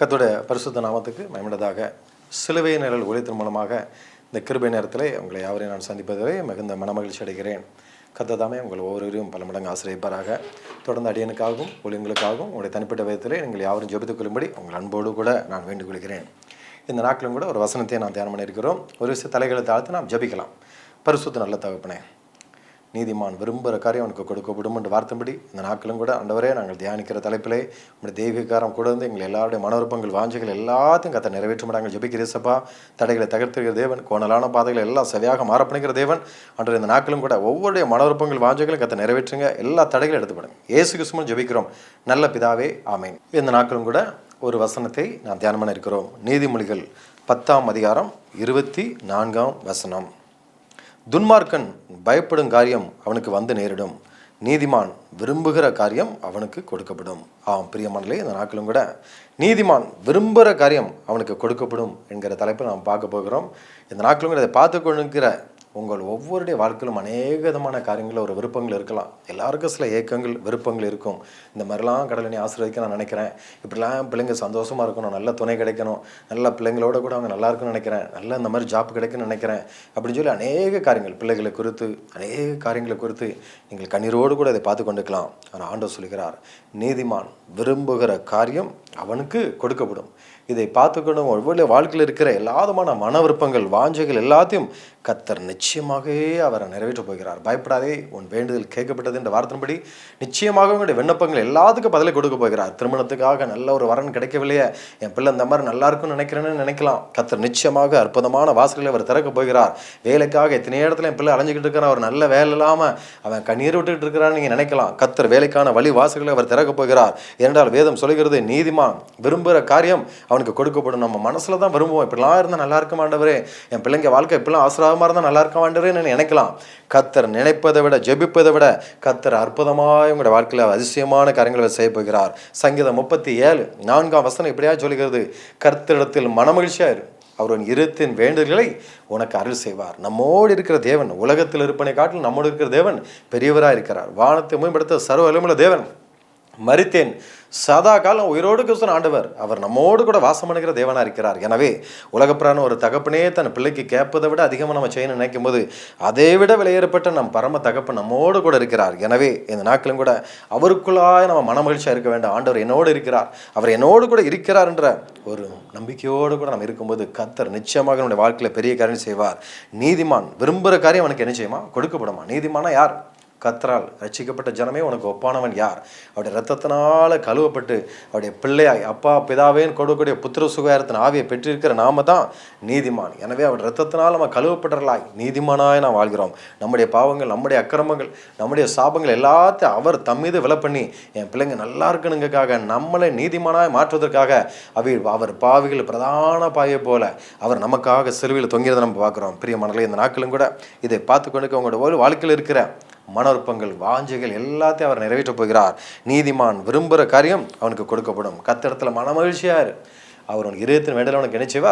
கத்தோட பரிசுத்த நாமத்துக்கு மயமிடதாக சிலுவை நிழல் ஒழித்தின் மூலமாக இந்த கிருபை நேரத்தில் உங்களை யாவரையும் நான் சந்திப்பதிலே மிகுந்த மனமகிழ்ச்சி அடைகிறேன். கத்ததாமே உங்கள் ஒவ்வொருவரையும் பல மடங்கு ஆசிரியப்பாராக. தொடர்ந்து அடியனுக்காகவும் ஒளிங்களுக்காகவும் உங்களுடைய தனிப்பட்ட விதத்திலே நீங்கள் யாவரும் ஜெபித்துக் கொள்ளும்படி உங்கள் அன்போடு கூட நான் வேண்டிக் கொள்கிறேன் இந்த நாட்களும் கூட ஒரு வசனத்தை நான் தியானம் பண்ணியிருக்கிறோம். ஒரு விஷய தலைகளை தாழ்த்து நாம் ஜெபிக்கலாம். பரிசுத்த நல்ல தகப்பனே நீதிமான் விரும்புகிற காரியம் அவனுக்கு கொடுக்கப்படும் என்று வார்த்தைப்படி இந்த நாட்களும் கூட அண்டவரே நாங்கள் தியானிக்கிற தலைப்பிலே உங்களுடைய தெய்வீகாரம் கூட வந்து எங்கள் எல்லாருடைய மனோருப்பங்கள் வாஞ்சைகள் எல்லாத்தையும் கத்தை நிறைவேற்ற மாட்டாங்க ஜபிக்கிறேசப்பா தடைகளை தகர்த்துகிற தேவன் கோணலான பாதைகளை எல்லாம் சரியாக மாறப்பணிக்கிற தேவன். அன்று இந்த நாட்களும் கூட ஒவ்வொருடைய மனோருப்பங்கள் வாஞ்சைகளும் கத்தை நிறைவேற்றுங்க. எல்லா தடைகளும் எடுத்துப்படுங்க ஏசு கிருஷ்ணன் ஜெபிக்கிறோம். நல்ல பிதாவே ஆமேன். இந்த நாட்களும் கூட ஒரு வசனத்தை நான் தியானம் பண்ண இருக்கிறோம். நீதிமொழிகள் பத்தாம் அதிகாரம் இருபத்தி நான்காம் வசனம். துன்மார்க்கன் பயப்படும் காரியம் அவனுக்கு வந்து நேரிடும். நீதிமான் விரும்புகிற காரியம் அவனுக்கு கொடுக்கப்படும். ஆம் பிரியமானலே இந்த நாட்களும் கூட நீதிமான் விரும்புகிற காரியம் அவனுக்கு கொடுக்கப்படும் என்கிற தலைப்பில் நாம் பார்க்க போகிறோம். இந்த நாட்களும் கூட அதை பார்த்து கொண்டிருக்கிற உங்கள் ஒவ்வொருடைய வாழ்க்கையிலும் அநேக விதமான காரியங்களில் ஒரு விருப்பங்கள் இருக்கலாம். எல்லாருக்கும் சில ஏக்கங்கள் விருப்பங்கள் இருக்கும். இந்த மாதிரிலாம் கடலை நீ ஆசீர்வதிக்க நான் நினைக்கிறேன். இப்படிலாம் பிள்ளைங்க சந்தோஷமாக இருக்கணும் நல்ல துணை கிடைக்கணும் நல்ல பிள்ளைங்களோட கூட அவங்க நல்லா இருக்குன்னு நினைக்கிறேன். நல்ல இந்த மாதிரி ஜாப் கிடைக்குன்னு நினைக்கிறேன். அப்படின்னு சொல்லி அநேக காரியங்கள் பிள்ளைகளை குறித்து அநேக காரியங்களை குறித்து நீங்கள் கண்ணீரோடு கூட இதை பார்த்து கொண்டுக்கலாம் ஆனால் ஆண்டவர் சொல்கிறார் நீதிமான் விரும்புகிற காரியம் அவனுக்கு கொடுக்கப்படும். இதை பார்த்துக்கணும். ஒவ்வொரு வாழ்க்கையில் இருக்கிற எல்லாதமான மன விருப்பங்கள் வாஞ்சைகள் எல்லாத்தையும் கத்தர் நிச்சயமாகவே அவரை நிறைவேற்றப் போகிறார். பயப்படாதே உன் வேண்டுதல் கேட்கப்பட்டது என்ற வார்த்தையின்படி நிச்சயமாக உங்களுடைய விண்ணப்பங்கள் எல்லாத்துக்கும் பதிலை கொடுக்க போகிறார். திருமணத்துக்காக நல்ல ஒரு வரன் கிடைக்கவில்லையே என் பிள்ளை இந்த மாதிரி நல்லா இருக்கும்னு நினைக்கிறேன்னு நினைக்கலாம். கத்தர் நிச்சயமாக அற்புதமான வாசல்களை அவர் திறக்க போகிறார். வேலைக்காக எத்தனை இடத்துல என் பிள்ளை அலைஞ்சிக்கிட்டு இருக்கிறான். அவர் நல்ல வேலை இல்லாமல் அவன் கண்ணீர் விட்டுக்கிட்டு இருக்கிறான்னு நீங்கள் நினைக்கலாம். கத்தர் வேலைக்கான வழி வாசல்களை அவர் திறக்க போகிறார். ஏனென்றால் வேதம் சொல்கிறது நீதிமான் விரும்புகிற காரியம் அவனுக்கு கொடுக்கப்படும். நம்ம மனசில் தான் விரும்புவோம். இப்படிலாம் இருந்தால் நல்லா இருக்க மாட்டவரே. என் பிள்ளைங்க வாழ்க்கை இப்படிலாம் ஆசிரமமாக இருந்தால் நல்லா இருக்க மாட்டவரேன்னு நினைக்கலாம். கத்தர் நினைப்பதை விட ஜெபிப்பதை விட கத்தர் அற்புதமாக உங்களுடைய வாழ்க்கையில் அதிசயமான காரியங்களை செய்ய போகிறார். சங்கீதம் முப்பத்தி ஏழு நான்காம் வசனம் இப்படியா சொல்கிறது கர்த்தரிடத்தில் மனமகிழ்ச்சியாக இரு அவரின் இருத்தின் வேண்டுதல்களை உனக்கு அருள் செய்வார். நம்மோடு இருக்கிற தேவன் உலகத்தில் இருப்பனை காட்டில் நம்மோடு இருக்கிற தேவன் பெரியவராக இருக்கிறார். வானத்தை மேம்படுத்த சர்வ தேவன். மறித்தேன் சதா காலம் உயிரோடு கிறிஸ்தன் ஆண்டவர். அவர் நம்மோடு கூட வாசம் பண்ணுகிற தேவனாக இருக்கிறார். எனவே உலகப்பிரான ஒரு தகப்பனே தன் பிள்ளைக்கு கேட்பதை விட அதிகமாக நம்ம செய்யணும் நினைக்கும் போது அதை விட விலையேறப்பட்ட நம் பரம தகப்பு நம்மோடு கூட இருக்கிறார். எனவே இந்த நாட்களும் கூட அவருக்குள்ளாய் நம்ம மனமகிழ்ச்சியாக இருக்க வேண்டாம். ஆண்டவர் என்னோடு இருக்கிறார். அவர் என்னோடு கூட இருக்கிறார் என்ற ஒரு நம்பிக்கையோடு கூட நம்ம இருக்கும்போது கத்தர் நிச்சயமாக நம்முடைய வாழ்க்கையில் பெரிய காரியம் செய்வார். நீதிமான் விரும்புகிற காரியம் அவனுக்கு என்ன செய்யுமா? கொடுக்கப்படுமா? நீதிமானா யார்? கத்தரால் ரசிக்கப்பட்ட ஜனமே உனக்கு ஒப்பானவன் யார்? அவருடைய ரத்தத்தினால் கழுவப்பட்டு அவருடைய பிள்ளையாய் அப்பா பிதாவேன்னு கொடுக்கக்கூடிய புத்திர சுகாரத்தின் ஆவியை பெற்றிருக்கிற நாம தான் நீதிமான். எனவே அவர் ரத்தத்தினால் நம்ம கழுவப்பட்டவர்களாய் நீதிமானாய் நாம் வாழ்கிறோம். நம்முடைய பாவங்கள் நம்முடைய அக்கிரமங்கள் நம்முடைய சாபங்கள் எல்லாத்தையும் அவர் தம்மீது விலை பண்ணி என் பிள்ளைங்க நல்லா இருக்கணுங்கக்காக நம்மளை நீதிமானாய் மாற்றுவதற்காக அவை அவர் பாவிகள் பிரதான பாயை போல அவர் நமக்காக சிலுவையில் தொங்கிறதை நம்ம பார்க்குறோம். பிரிய மனதில் இந்த நாட்களும் கூட இதை பார்த்து கொண்டு உங்களோட ஒரு வாழ்க்கையில் இருக்கிற மனோற்பங்கள் வாஞ்சைகள் எல்லாத்தையும் அவர் நிறைவேற்றப் போகிறார். நீதிமான் விரும்புகிற காரியம் அவனுக்கு கொடுக்கப்படும். கத்திடத்தில் மனமகிழ்ச்சியார் அவர் உனக்கு இதயத்தின் வேண்டல அவனுக்கு என்ன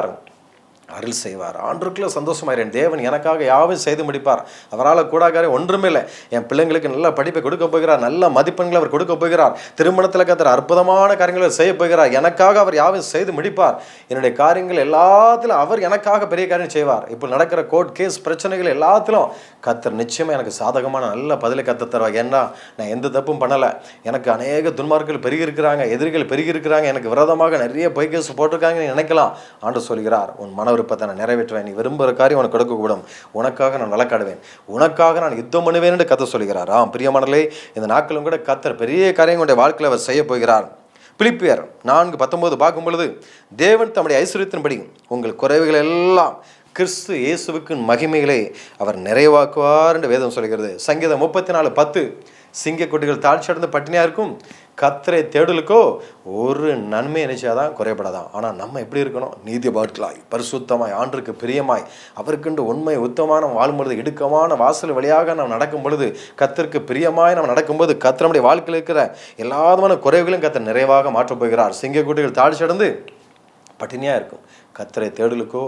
அருள் செய்வார். ஆண்டுக்குள்ளே சந்தோஷமாயிரேன் தேவன் எனக்காக யாவும் செய்து முடிப்பார்? அவரால் கூடாக்காரே ஒன்றுமே இல்லை. என் பிள்ளைங்களுக்கு நல்ல படிப்பை கொடுக்க போகிறார். நல்ல மதிப்பெண்களை அவர் கொடுக்க போகிறார். திருமணத்தில் கத்துற அற்புதமான காரியங்களை செய்ய போகிறார். எனக்காக அவர் யாவும் செய்து முடிப்பார்? என்னுடைய காரியங்கள் எல்லாத்திலும் அவர் எனக்காக பெரிய காரியம் செய்வார். இப்போ நடக்கிற கோர்ட் கேஸ் பிரச்சனைகள் எல்லாத்திலும் கத்தர் நிச்சயமாக எனக்கு சாதகமான நல்ல பதிலை கத்த தருவார். ஏன்னா நான் எந்த தப்பும் பண்ணலை. எனக்கு அநேக துன்மார்கள் பெருகி இருக்கிறாங்க எதிரிகள் பெருகி இருக்கிறாங்க எனக்கு விரோதமாக நிறைய பொய் கேஸ் போட்டிருக்காங்கன்னு நினைக்கலாம். ஆண்டு சொல்கிறார் உன் மன விருப்பத்தை நான் நிறைவேற்றுவேன். நீ விரும்புகிற காரியம் உனக்கு கொடுக்கக்கூடும். உனக்காக நான் வழக்காடுவேன். உனக்காக நான் யுத்தம் பண்ணுவேன் என்று கத்த சொல்கிறார். ஆம் பிரியமானலே இந்த நாட்களும் கூட கத்தர் பெரிய காரியம் உடைய வாழ்க்கையில் அவர் செய்ய போகிறார். பிலிப்பியர் நான்கு பத்தொன்பது பார்க்கும் பொழுது தேவன் தம்முடைய ஐஸ்வர்யத்தின்படி உங்கள் குறைவுகள் எல்லாம் கிறிஸ்து இயேசுவுக்கு மகிமைகளை அவர் நிறைவாக்குவார் என்று வேதம் சொல்கிறது. சங்கீதம் முப்பத்தி நாலு பத்து சிங்கக்குட்டிகள் தாழ்ச்சி அடைந்து பட்டினியாக இருக்கும். கத்தரை தேடலுக்கோ ஒரு நன்மை நினைச்சாதான் குறைபடாதான். ஆனால் நம்ம எப்படி இருக்கணும்? நீதி பாட்களாய் பரிசுத்தமாய் ஆண்டுக்கு பிரியமாய் அவருக்குண்டு உண்மை உத்தமான வாழும் பொழுது இடுக்கமான வாசல் வழியாக நாம் நடக்கும் பொழுது கத்திற்கு பிரியமாய் நாம் நடக்கும்போது கத்திரமுடைய வாழ்க்கையில் இருக்கிற எல்லாதமான குறைவுகளும் கத்தர் நிறைவாக மாற்றப் போகிறார். சிங்கக்குட்டிகள் தாழ்ச்சி பட்டினியாக இருக்கும். கத்தரை தேடலுக்கோ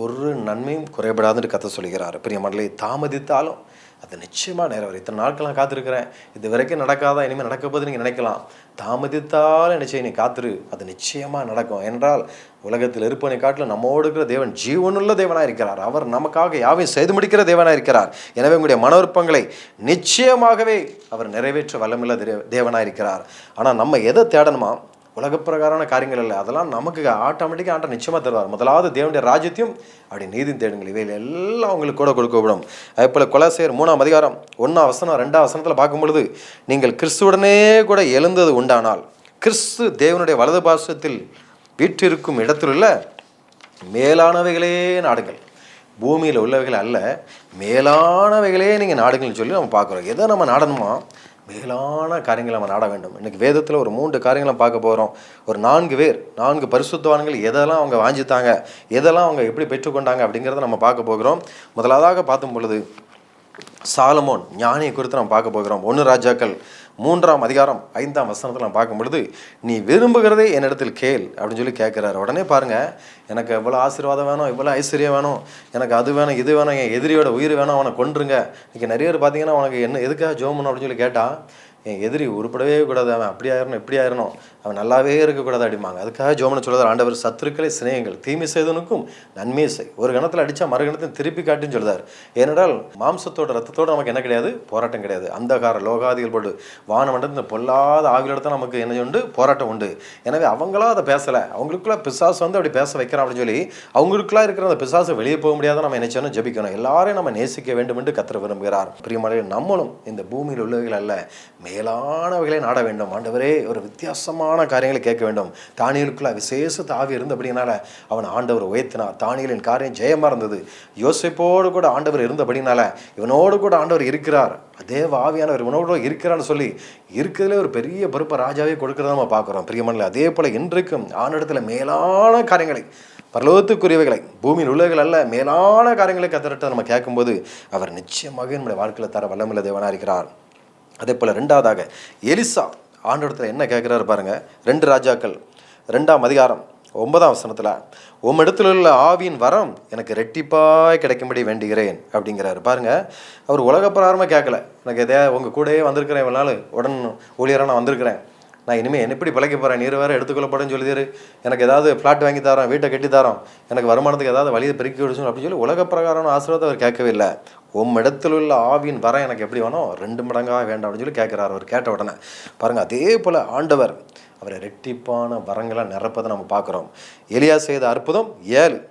ஒரு நன்மையும் குறைபடாதுன்னு கத்த சொல்கிறார். பிரியமடலை தாமதித்தாலும் அது நிச்சயமாக நேரம் வரும். இத்தனை நாட்கள் நான் காத்திருக்கிறேன். இது வரைக்கும் நடக்காதா? இனிமேல் நடக்க போது நீங்கள் நினைக்கலாம். தாமதித்தால் என்ன செய்ய நீ காத்துரு. அது நிச்சயமாக நடக்கும். என்றால் உலகத்தில் இருப்பனை காட்டில் நம்மோடு இருக்கிற தேவன் ஜீவனுள்ள தேவனாக இருக்கிறார். அவர் நமக்காக யாவையும் செய்து முடிக்கிற தேவனாக இருக்கிறார். எனவே உங்களுடைய மனவிருப்பங்களை நிச்சயமாகவே அவர் நிறைவேற்ற வல்லமில்ல தேவனாக இருக்கிறார். ஆனால் நம்ம எதை தேடணுமா? உலகப்பிரகாரமான காரியங்கள் இல்லை. அதெல்லாம் நமக்கு ஆட்டோமேட்டிக்காக ஆண்ட நிச்சயமாக தருவார். முதலாவது தேவனுடைய ராஜ்யத்தையும் அப்படி நீதி தேடுங்கள். இவையில் எல்லாம் அவங்களுக்கு கூட கொடுக்கப்படும். அதே போல் கொலாசேர் மூணாம் அதிகாரம் ஒன்றாம் வசனம் ரெண்டாம் வசனத்தில் பார்க்கும்பொழுது நீங்கள் கிறிஸ்துவுடனே கூட எழுந்தது உண்டானால் கிறிஸ்து தேவனுடைய வலது பாசத்தில் வீற்றிருக்கும் இடத்திலுள்ள மேலானவைகளே நாடுங்கள். பூமியில் உள்ளவைகள் அல்ல மேலானவைகளே நீங்கள் நாடுங்கள்னு சொல்லி நம்ம பார்க்குறோம். எதை நம்ம நாடணுமா? மேலான காரியங்களை நம்ம நாட வேண்டும். இன்றைக்கி வேதத்தில் ஒரு மூன்று காரியங்களை பார்க்க போகிறோம் ஒரு நான்கு பேர் நான்கு பரிசுத்தவான்கள் எதெல்லாம் அவங்க வாஞ்சித்தாங்க எதெல்லாம் அவங்க எப்படி பெற்றுக்கொண்டாங்க அப்படிங்கிறத நம்ம பார்க்க போகிறோம். முதலாவதாக பார்த்தும் பொழுது சாலமோன் ஞானியை குறித்து நம்ம பார்க்க போகிறோம். ஒன்று ராஜாக்கள் மூன்றாம் அதிகாரம் ஐந்தாம் வசனத்தில் நான் பார்க்கும் பொழுது நீ விரும்புகிறதே என்னிடத்தில் கேள் அப்படின்னு சொல்லி கேட்குறாரு. உடனே பாருங்க எனக்கு எவ்வளோ ஆசீர்வாதம் வேணும் இவ்வளோ ஐஸ்வர்யம் வேணும் எனக்கு அது வேணும் இது வேணும் என் எதிரியோட உயிர் வேணும் அவனை கொண்டுருங்க இன்றைக்கி நிறைய பேர் பார்த்தீங்கன்னா உனக்கு என்ன எதுக்காக ஜோமணும் அப்படின்னு சொல்லி கேட்டால் என் எதிரி உருப்படவே கூடாது அவன் அப்படி ஆயிரணும் இப்படி ஆயிரணும் அவன் நல்லாவே இருக்கக்கூடாது அப்படிம்பாங்க. அதுக்காக ஜோமனை சொல்கிறார் ஆண்டவர் சத்துருக்களை சிநேகங்கள் தீமை செய்தவனுக்கும் நன்மை செய். ஒரு கணத்தில் அடித்தா மறு கணத்தையும் திருப்பி காட்டுன்னு சொல்லுதார் ஏனென்றால் மாம்சத்தோட ரத்தத்தோட நமக்கு என்ன கிடையாது? போராட்டம் கிடையாது. அந்தகார லோகாதிகள் போட்டு வானமண்டலத்தில் பொல்லாத ஆவியோட தான் நமக்கு என்ன உண்டு? போராட்டம் உண்டு. எனவே அவங்களா அதை பேசலை. அவங்களுக்குள்ள பிசாசு வந்து அப்படி பேச வைக்கிறான் அப்படின்னு சொல்லி அவங்களுக்குள்ளா இருக்கிற அந்த பிசாசு வெளியே போக முடியாத நம்ம நினைச்சோன்னு ஜெபிக்கணும். எல்லாரையும் நம்ம நேசிக்க வேண்டும் என்று கத்திர விரும்புகிறார். பிரியமலையில் நம்மளும் இந்த பூமியில் உள்ளவைகள் அல்ல. மேலானவைகளை நாட வேண்டும். ஆண்டவரே ஒரு வித்தியாசமான காரியங்களை கேட்க வேண்டும். தானியலுக்குள்ள விசேஷ தாவி அப்படின்னால அவன் ஆண்டவர் உயர்த்தினார். தானியலின் காரியம் ஜெயமாக இருந்தது. யோசிப்போடு கூட ஆண்டவர் இருந்தபடினால இவனோடு கூட ஆண்டவர் இருக்கிறார். அதே ஆவியானவர் இவனோடு இருக்கிறான்னு சொல்லி இருக்கிறதுல ஒரு பெரிய பொறுப்பை ராஜாவே கொடுக்கறத நம்ம பார்க்குறோம். பிரியமனில் அதே போல் இன்றைக்கும் ஆண்டிடத்தில் மேலான காரியங்களை பரலோகத்துக்குரியவைகளை பூமியில் உள்ளவைகள் அல்ல மேலான காரியங்களை கத்திரட்ட நம்ம கேட்கும்போது அவர் நிச்சயமாக நம்முடைய வாழ்க்கையில் தர வல்லமில்ல தேவனாக இருக்கிறார். அதே போல் ரெண்டாவதாக எலிசா ஆண்டோடத்தில் என்ன கேட்குறாரு பாருங்க. ரெண்டு ராஜாக்கள் ரெண்டாம் அதிகாரம் ஒன்பதாம் வசனத்தில் உம்மிடத்தில் உள்ள ஆவியின் வரம் எனக்கு ரெட்டிப்பாய் கிடைக்கும்படி வேண்டுகிறேன் அப்படிங்கிறாரு. பாருங்கள் அவர் உலகப்பிரகாரமாக கேட்கல எனக்கு எதையா உங்கள் கூடயே வந்திருக்கிறேன் இவ்வளோ நாள். உடன் ஊழியராக நான் வந்திருக்கிறேன். நான் இனிமேல் என்ன எப்படி பிழைக்க போகிறேன் நீர் வேறு எடுத்துக்கொள்ளப்படும் சொல்லிதாரு எனக்கு ஏதாவது ஃப்ளாட் வாங்கி தரோம் வீட்டை கட்டி தரோம் எனக்கு வருமானத்துக்கு ஏதாவது வழியை பெருக்கி விடுச்சு அப்படின்னு சொல்லி உலக பிரகாரம் ஆசீர்வாதம் அவர் கேட்கவே இல்லை. உம் இடத்துல உள்ள ஆவியின் வரம் எனக்கு எப்படி வேணும்? ரெண்டு மடங்காக வேண்டாம் அப்படின்னு சொல்லி கேட்குறாரு அவர் கேட்ட உடனே. பாருங்கள் அதே போல் ஆண்டவர் அவரை ரெட்டிப்பான வரங்களை நிரப்பதை நம்ம பார்க்குறோம். எலியா செய்த அற்புதம் ஏழு.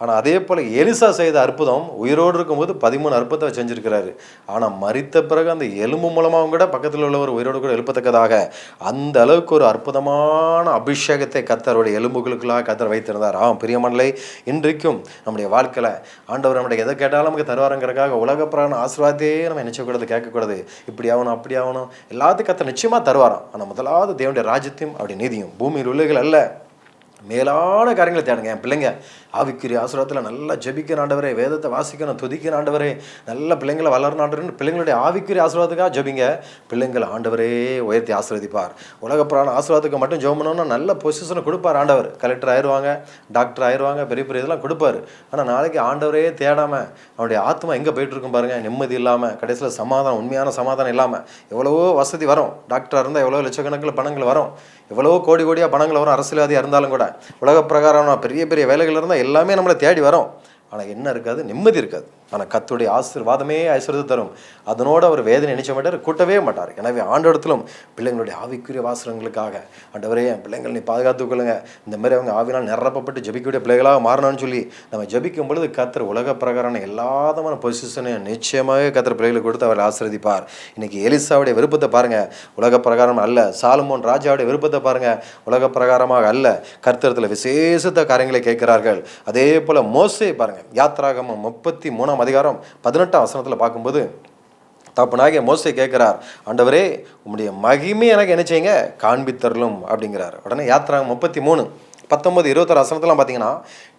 ஆனால் அதே போல் எலிசா செய்த அற்புதம் உயிரோடு இருக்கும்போது பதிமூணு அற்புதத்தை செஞ்சுருக்கிறாரு. ஆனால் மறித்த பிறகு அந்த எலும்பு மூலமாகவும் கூட பக்கத்தில் உள்ளவர் உயிரோடு கூட எழுப்பத்தக்கதாக அந்த அளவுக்கு ஒரு அற்புதமான அபிஷேகத்தை கத்தருடைய எலும்புகளுக்குள்ளாக கத்தர் வைத்திருந்தார். ஆம் பிரியமனலை இன்றைக்கும் நம்முடைய வாழ்க்கையில் ஆண்டவர் நம்முடைய எதை கேட்டாலும் நமக்கு தருவாருங்கிறக்காக உலக பிராண ஆசீர்வாதத்தையே நம்ம நினைச்சக்கூடாது கேட்கக்கூடாது. இப்படி ஆகணும் அப்படி ஆகணும் எல்லாத்துக்கும் கத்தர் நிச்சயமாக தருவாராம். ஆனால் முதலாவது தேவனுடைய ராஜ்யத்தையும் அப்படி நீதியும். பூமியில் உள்ளகள் அல்ல. மேலான காரியங்களை தேடுங்க என் பிள்ளைங்க. ஆவிக்குரிய ஆசுரத்தில் நல்லா ஜெபிக்கிற ஆண்டவரே வேதத்தை வாசிக்கணும் துதிக்கிற ஆண்டவரே நல்ல பிள்ளைங்களை வளர்ற ஆண்டவரே பிள்ளைங்களுடைய ஆவிக்குரிய ஆசீர்வாதத்துக்காக ஜெபிங்க. பிள்ளைங்களை ஆண்டவரே உயர்த்தி ஆசீர்வதிப்பார். உலக பிராண ஆசீர்வாதத்துக்கு மட்டும் ஜெபம் பண்ணோம்னா நல்ல பொசிஷனை கொடுப்பார் ஆண்டவர். கலெக்டர் ஆயிடுவாங்க டாக்டர் ஆயிடுவாங்க பெரிய பெரிய இதெல்லாம் கொடுப்பாரு. ஆனால் நாளைக்கு ஆண்டவரே தேடாமல் அவனுடைய ஆத்மா எங்கே போயிட்டுருக்கும் பாருங்கள் நிம்மதி இல்லாமல் கடைசியில் சமாதானம் உண்மையான சமாதானம் இல்லாமல் எவ்வளவோ வசதி வரும். டாக்டராக இருந்தால் எவ்வளோ லட்சக்கணக்கில் பணங்கள் வரும். எவ்வளவோ கோடி கோடியாக பணங்கள் வரும் அரசியல்வாதியாக இருந்தாலும் கூட. உலக பிரகாரம் பெரிய பெரிய வேலைகள் இருந்தால் எல்லாமே நம்மளை தேடி வரோம். ஆனால் என்ன இருக்காது? நிம்மதி இருக்காது. ஆனால் கத்துடைய ஆசீர்வாதமே ஐஸ்வர்யத்தை தரும். அதனோடு அவர் வேதனை நினைச்ச மாட்டார் கூட்டவே மாட்டார். எனவே ஆண்டோடத்திலும் பிள்ளைங்களுடைய ஆவிக்குரிய வாசனங்களுக்காக ஆண்டவரே என் பிள்ளைங்கள் நீ பாதுகாத்து கொள்ளுங்க. இந்த மாதிரி அவங்க ஆவினால் நிரப்பப்பட்டு ஜபிக்கக்கூடிய பிள்ளைகளாக மாறணும்னு சொல்லி நம்ம ஜபிக்கும் பொழுது கத்தர் உலக பிரகாரம் எல்லாதமான பொசிஷனையும் நிச்சயமாக கத்தர் பிள்ளைகளுக்கு கொடுத்து அவர் ஆசிரதிப்பார் இன்னைக்கு எலிசாவுடைய விருப்பத்தை பாருங்கள் உலக பிரகாரம் அல்ல. சாலமோன் ராஜாவுடைய விருப்பத்தை பாருங்கள் உலக பிரகாரமாக அல்ல. கர்த்தரத்தில் விசேஷத்த காரியங்களை கேட்கிறார்கள். அதே போல மோசே சொல்கிறாங்க யாத்ராகமம் முப்பத்தி மூணாம் அதிகாரம் பதினெட்டாம் வசனத்தில் பார்க்கும்போது தப்புனாகிய மோசை கேட்குறார் ஆண்டவரே உங்களுடைய மகிமை எனக்கு என்ன செய்யுங்க? காண்பித்தரலும் அப்படிங்கிறார். உடனே யாத்ரா முப்பத்தி மூணு பத்தொம்பது இருபத்தாறு வசனத்தெலாம் பார்த்தீங்கன்னா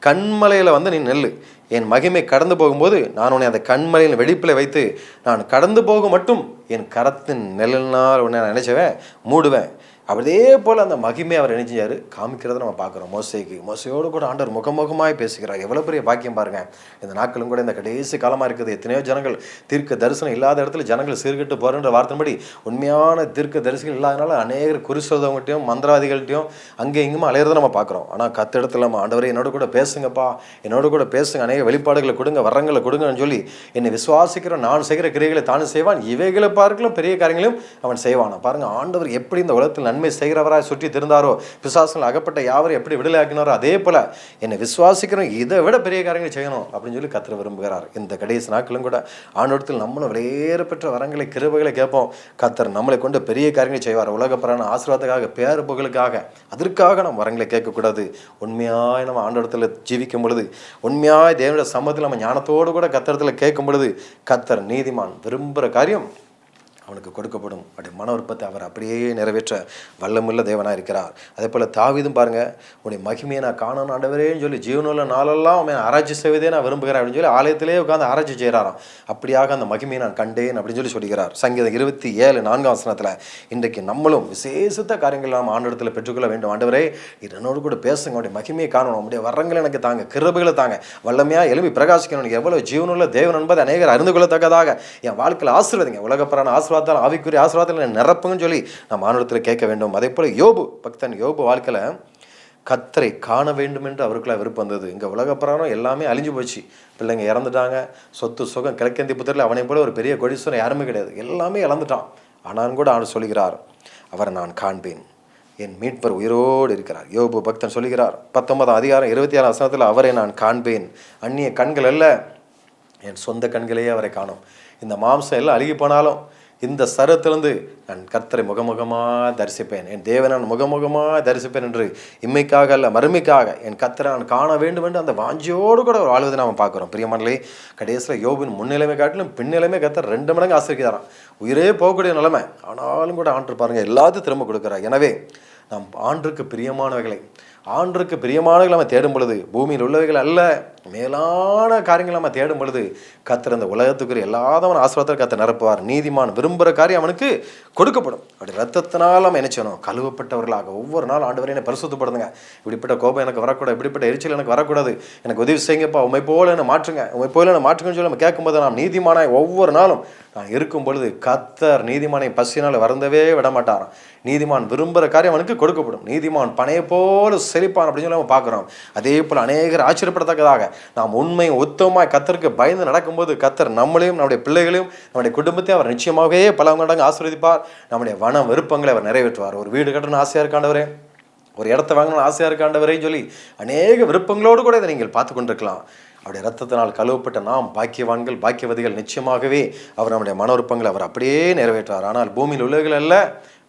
கண்மலையில் வந்து நீ நெல்லு. என் மகிமை கடந்து போகும்போது நான் உன்னை அந்த கண்மலையின் வெடிப்பில் வைத்து நான் கடந்து போக மட்டும் என் கரத்தின் நெல்லினால் உன்னை நான் நினச்சவேன் மூடுவேன். அப்படியே போல் அந்த மகிமையை அவர் என்ன காமிக்கிறத நம்ம பார்க்குறோம். மோசைக்கு மோசையோடு கூட ஆண்டவர் முகமுகமாக பேசுகிறார். எவ்வளோ பெரிய பாக்கியம் பாருங்கள் இந்த நாட்களும் கூட இந்த கடைசி காலமாக இருக்குது. எத்தனையோ ஜனங்கள் தீர்க்க தரிசனம் இல்லாத இடத்துல ஜனங்கள் சீர்கெட்டு போகிறன்ற வார்த்தைப்படி உண்மையான தீர்க்க தரிசனம் இல்லாதனால அநேகர் குறிசோதவங்கள்ட்டையும் மந்திரவாதிகள்ட்டையும் அங்கே இங்குமா அலையிறத நம்ம பார்க்குறோம். ஆனால் கத்த இடத்துல நம்ம ஆண்டவரை என்னோட கூட பேசுங்கப்பா. என்னோட கூட பேசுங்க. அநேக வெளிப்பாடுகளை கொடுங்க வரங்களை கொடுங்கன்னு சொல்லி என்னை விசுவாசிக்கிற நான் செய்கிற கிரியைகளை தானும் செய்வான். இவைகளை பார்க்கலாம் பெரிய காரியங்களையும் அவன் செய்வான் பாருங்கள் ஆண்டவர் எப்படி இந்த உலகத்தில் நன்மை செய்கிறவராய் சுற்றி திருந்தாரோ? பிசாசங்கள் அகப்பட்ட யாவரும் எப்படி விடுதலை ஆக்கினாரோ அதே போல என்னை விசுவாசிக்கிறோம் இதை விட பெரிய காரியங்களை செய்யணும் அப்படின்னு சொல்லி கத்திர விரும்புகிறார். இந்த கடைசி நாட்களும் கூட ஆண்டோடத்தில் நம்மளும் வெளியேற பெற்ற வரங்களை கிருபைகளை கேட்போம். கத்தர் நம்மளை கொண்டு பெரிய காரியங்களை செய்வார். உலகப்பரான ஆசீர்வாதத்துக்காக பேர் புகழுக்காக அதற்காக நம்ம வரங்களை கேட்கக்கூடாது. உண்மையாக நம்ம ஆண்டோடத்தில் ஜீவிக்கும் பொழுது உண்மையாக தேவனுடைய சம்மத்தில் நம்ம ஞானத்தோடு கூட கத்தரத்தில் கேட்கும் பொழுது கத்தர் நீதிமான் விரும்புகிற காரியம் அவனுக்கு கொடுக்கப்படும். அப்படி மன விருப்பத்தை அவர் அப்படியே நிறைவேற்ற வல்லமுள்ள தேவனாக இருக்கிறார். அதே போல் தாவிதும் பாருங்க உன்னை மகிமையை நான் காணணும் ஆண்டவரேன்னு சொல்லி ஜீவனில் நாளெல்லாம் அவன் ஆராய்ச்சி செய்வதே நான் விரும்புகிறேன் அப்படின்னு சொல்லி ஆலயத்திலே உட்காந்து ஆராய்ச்சி செய்கிறாராம். அப்படியாக அந்த மகிமையை நான் கண்டேன் அப்படின்னு சொல்லி சொல்கிறார். சங்கீதம் இருபத்தி ஏழு நான்காம் வசனத்தில் இன்றைக்கு நம்மளும் விசேஷத்த காரியங்கள் நாம் ஆண்டத்தில் பெற்றுக்கொள்ள வேண்டும். ஆண்டவரே இது என்னோடு கூட பேசுங்க. அவருடைய மகிமையை காணணும் உடைய வரங்களை எனக்கு தாங்க கிருபைகளை தாங்க. வல்லமையாக எழுப்பி பிரகாசிக்கணும். எவ்வளோ ஜீவனுள்ள தேவன் என்பதை அநேகர் அறிந்து கொள்ளத்தக்கதாக என் வாழ்க்கையில் ஆசீர்வதிங்க. உலகப்பரான ஆசீர்வாதத்தால் ஆவிக்குரிய ஆசீர்வாதத்தில் நிரப்புங்கன்னு சொல்லி நான் மாநிலத்தில் கேட்க வேண்டும். அதே போல் யோபு பக்தன் யோபு வாழ்க்கையில் கத்தரை காண வேண்டும் என்று அவருக்குள்ள விருப்பம் வந்தது. இங்கே உலகப்பிராணம் எல்லாமே அழிஞ்சு போச்சு. பிள்ளைங்க இறந்துட்டாங்க. சொத்து சுகம் கிழக்கேந்தி புத்தரில் அவனை போல ஒரு பெரிய கொடிசுவரம் யாருமே கிடையாது. எல்லாமே இழந்துட்டான். ஆனாலும் கூட அவர் சொல்கிறார் அவரை நான் காண்பேன். என் மீட்பர் உயிரோடு இருக்கிறார். யோபு பக்தன் சொல்கிறார் பத்தொன்பதாம் அதிகாரம் இருபத்தி ஆறாம் வசனத்தில் அவரை நான் காண்பேன். அந்நிய கண்கள் அல்ல என் சொந்த கண்களையே அவரை காணும். இந்த மாம்சம் எல்லாம் அழுகி போனாலும் இந்த சரத்திலிருந்து நான் கர்த்தரை முகமுகமாக தரிசிப்பேன். என் தேவனை நான் முகமுகமாக தரிசிப்பேன் என்று இம்மைக்காக அல்ல மறுமைக்காக என் கர்த்தரை நான் காண வேண்டும் என்று அந்த வாஞ்சியோடு கூட ஒரு வாழ்வதை நாம் பார்க்குறோம். பிரியமனலே கடைசியில் யோபின் முன்னிலைமை காட்டிலும் பின்னிலைமை கர்த்தர் ரெண்டு மடங்கு ஆசிரிக்கிறாராம் உயிரே போகக்கூடிய நிலைமை. ஆனாலும் கூட ஆண்டு பாருங்கள் எல்லாத்தையும் திரும்ப கொடுக்குறார். எனவே நாம் ஆண்டுக்கு பிரியமானவைகளை ஆண்டுக்கு பிரியமானவர்கள் நம்ம தேடும் பொழுது பூமியில் உள்ளவைகள் அல்ல மேலான காரியங்களை நம்ம தேடும் பொழுது கத்தர் அந்த உலகத்துக்குரிய எல்லாதவன் ஆசிரியத்தில் கத்தை நிரப்புவார். நீதிமான் விரும்புகிற காரியம் அவனுக்கு கொடுக்கப்படும். அப்படி ரத்தத்தினால் நம்ம நினைச்சணும் கழுவப்பட்டவர்களாக ஒவ்வொரு நாள் ஆண்டு வரையும் பரிசுத்தப்படுதுங்க இப்படிப்பட்ட கோபம் எனக்கு வரக்கூடாது இப்படிப்பட்ட எரிச்சல் எனக்கு வரக்கூடாது. எனக்கு உதவி செய்யுங்கப்பா உண்மை போல என்னை மாற்றுங்க உண்மை போல என்னை மாற்றுங்கன்னு சொல்லி நம்ம கேட்கும்போது நாம் நீதிமானாய் ஒவ்வொரு நாளும் நான் இருக்கும் பொழுது கத்தர் நீதிமானை பசினால் வரந்தவே விட மாட்டாராம் நீதிமான் விரும்புகிற காரியம் அவனுக்கு கொடுக்கப்படும். நீதிமான் பனையை போல செழிப்பான் அப்படின்னு சொல்லி நம்ம பார்க்குறோம். அதே போல் அநேகர் ஆச்சரியப்படத்தக்கதாக. நாம் உண்மை ஒத்தமாக கத்தருக்கு பயந்து நடக்கும்போது கத்தர் நம்மளையும் நம்முடைய பிள்ளைகளையும் நம்முடைய குடும்பத்தையும் அவர் நிச்சயமாகவே பல மடங்கு ஆசீர்வதிப்பார். நம்முடைய வன விருப்பங்களை அவர் நிறைவேற்றுவார். ஒரு வீடு கட்டணும் ஆசையாக இருக்காண்டவரே ஒரு இடத்த வாங்கணும்னு ஆசையாக இருக்காண்டவரேன்னு சொல்லி அநேக விருப்பங்களோடு கூட இதை நீங்கள் பார்த்து கொண்டிருக்கலாம். அவருடைய ரத்தத்தினால் கழுவப்பட்ட நாம் பாக்கியவான்கள் பாக்கியவதிகள் நிச்சயமாகவே அவர் நம்முடைய மனோருப்பங்களை அவர் அப்படியே நிறைவேற்றார் ஆனால் பூமியில் உள்ளவர்கள் அல்ல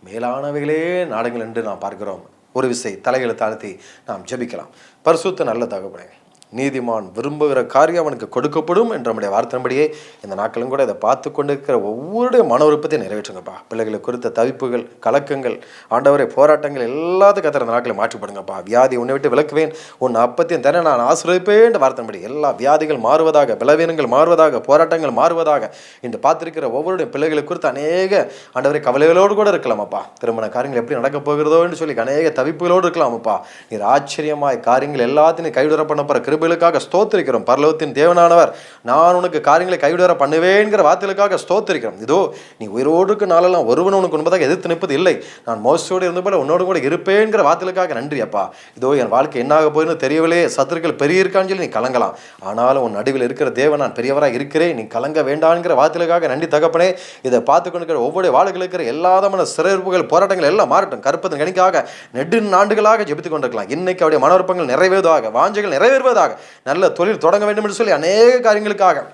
மேலானவைகளே நாடுங்கள் என்று நாம் பார்க்கிறோம். ஒரு விசை தலைகளை தாழ்த்தி நாம் ஜெபிக்கலாம். பரிசுத்த நல்ல தகப்பனே நீதிமான் விரும்புகிற காரியம் அவனுக்கு கொடுக்கப்படும் என்ற நம்முடைய வார்த்தையின்படியே இந்த நாட்களும் கூட இதை பார்த்து கொண்டிருக்கிற ஒவ்வொருடைய மன விருப்பத்தையும் நிறைவேற்றுங்கப்பா. பிள்ளைகளை குறித்த தவிப்புகள் கலக்கங்கள் ஆண்டவரை போராட்டங்கள் எல்லாத்துக்கும் கத்திர இந்த நாட்களை மாற்றிப்படுங்கப்பா. வியாதி உன்னை விட்டு விளக்குவேன் உன் அப்பத்தையும் தர நான் ஆசிரியப்பேன் வார்த்தையின்படி எல்லா வியாதிகள் மாறுவதாக பலவீனங்கள் மாறுவதாக போராட்டங்கள் மாறுவதாக இன்று பார்த்துருக்கிற ஒவ்வொருடைய பிள்ளைகளை குறித்து அநேக ஆண்டவரை கவலைகளோடு கூட இருக்கலாமப்பா. திருமண காரியங்கள் எப்படி நடக்கப் போகிறதோன்னு சொல்லி அநேக தவிப்புகளோடு இருக்கலாமப்பா. நீர் ஆச்சரியமாய் காரியங்கள் எல்லாத்தையும் கைவிடற பண்ண போகிற கிருபைகளுக்காக ஸ்தோத்திரிக்கிறோம். பரலோகத்தின் தேவனானவர் நான் உனக்கு காரியங்களை கைவிடற பண்ணுவேங்கிற வார்த்தைகளுக்காக ஸ்தோத்திரிக்கிறோம். இதோ நீ உயிரோடு இருக்க நாளெல்லாம் ஒருவன் உனக்கு உண்பதாக எதிர்த்து நிற்பது இல்லை. நான் மோசோடு இருந்த போல உன்னோடு கூட இருப்பேங்கிற வார்த்தைகளுக்காக நன்றி அப்பா. இதோ என் வாழ்க்கை என்னாக போயின்னு தெரியவில்லையே. சத்துருக்கள் பெரிய இருக்கான்னு சொல்லி நீ கலங்கலாம். ஆனாலும் உன் நடுவில் இருக்கிற தேவன் நான் பெரியவராக இருக்கிறேன். நீ கலங்க வேண்டாம்ங்கிற வார்த்தைகளுக்காக நன்றி தகப்பனே. இதை பார்த்து கொண்டிருக்கிற ஒவ்வொரு வாழ்க்கையில் இருக்கிற எல்லாதமான சிறப்புகள் போராட்டங்கள் எல்லாம் மாறட்டும். கருப்பதன் கணிக்காக நெடு நாண்டுகளாக ஜெபித்துக் கொண்டிருக்கலாம். இன்னைக்கு அவருடைய மனோரப்பங்கள் நிறைவேறுவதாக வாஞ்சைகள் நிறைவேறுவதாக. நல்ல தொழில் தொடங்க வேண்டும் என்று சொல்லி அநேக காரியங்களுக்காக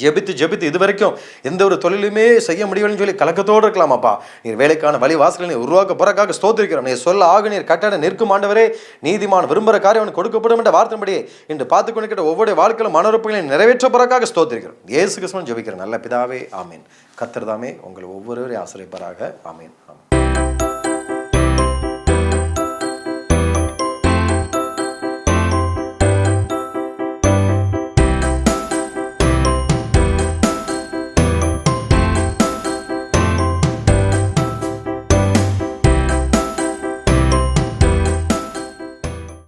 ஜெபித்து ஜெபித்து இது வரைக்கும் எந்த ஒரு தொழிலுமே செய்ய முடியவில்லைன்னு சொல்லி கலக்கத்தோடு இருக்கலாமாப்பா. நீர் வேலைக்கான வழி வாசலை நீ உருவாக்க போறக்காக ஸ்தோத்திருக்கிறோம். நீ சொல்ல ஆக நீர் கட்டட நிற்கும் ஆண்டவரே நீதிமான் விரும்புகிற காரியம் அவனுக்கு கொடுக்கப்படும் என்ற வார்த்தைப்படியே இன்று பார்த்து கொண்டிருக்கிற ஒவ்வொரு வாழ்க்கையிலும் மனோரப்புகளை நிறைவேற்ற போறக்காக ஸ்தோத்திருக்கிறோம். ஏசு கிருஷ்ணன் ஜெபிக்கிறேன் நல்ல பிதாவே ஆமீன். கத்திரதாமே உங்களை ஒவ்வொருவரையும் ஆசிரியப்பராக. ஆமீன்.